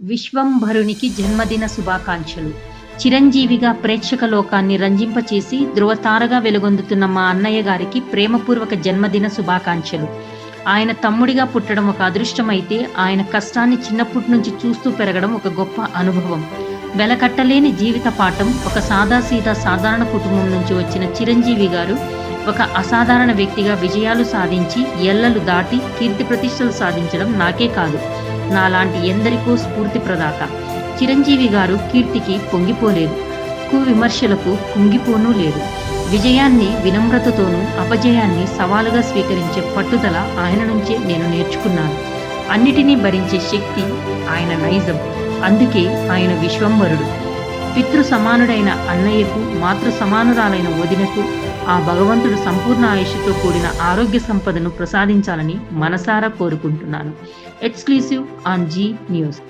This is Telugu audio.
విశ్వంభరునికి జన్మదిన శుభాకాంక్షలు. చిరంజీవిగా ప్రేక్షక లోకాన్ని రంజింపచేసి ధృవతారగా వెలుగొందుతున్న మా అన్నయ్య గారికి ప్రేమపూర్వక జన్మదిన శుభాకాంక్షలు. ఆయన తమ్ముడిగా పుట్టడం ఒక అదృష్టమైతే ఆయన కష్టాన్ని చిన్నప్పటి నుంచి చూస్తూ పెరగడం ఒక గొప్ప అనుభవం. వెలకట్టలేని జీవిత పాఠం ఒక సాదాసీదా సాధారణ కుటుంబం నుంచి వచ్చిన చిరంజీవి గారు ఒక అసాధారణ వ్యక్తిగా విజయాలు సాధించి ఎల్లలు దాటి కీర్తి ప్రతిష్టలు సాధించడం నాకే కాదు. నాలాంటి ఎందరికో స్ఫూర్తి ప్రదాత. చిరంజీవి గారు కీర్తికి పొంగిపోలేదు. కు విమర్శలకు కుంగిపోనూ లేదు. విజయాన్ని వినమ్రతతోనూ అపజయాన్ని సవాలుగా స్వీకరించే పట్టుదల ఆయన నుంచే నేను నేర్చుకున్నాను. అన్నిటినీ భరించే శక్తి ఆయన నైజం. అందుకే ఆయన విశ్వంవరుడు పితృ సమానుడైన అన్నయ్యకు మాతృ సమానురాలైన వదినకు ఆ భగవంతుడు సంపూర్ణ ఆయుష్తో కూడిన ఆరోగ్య సంపదను ప్రసాదించాలని మనసారా కోరుకుంటున్నాను. Exclusive on G news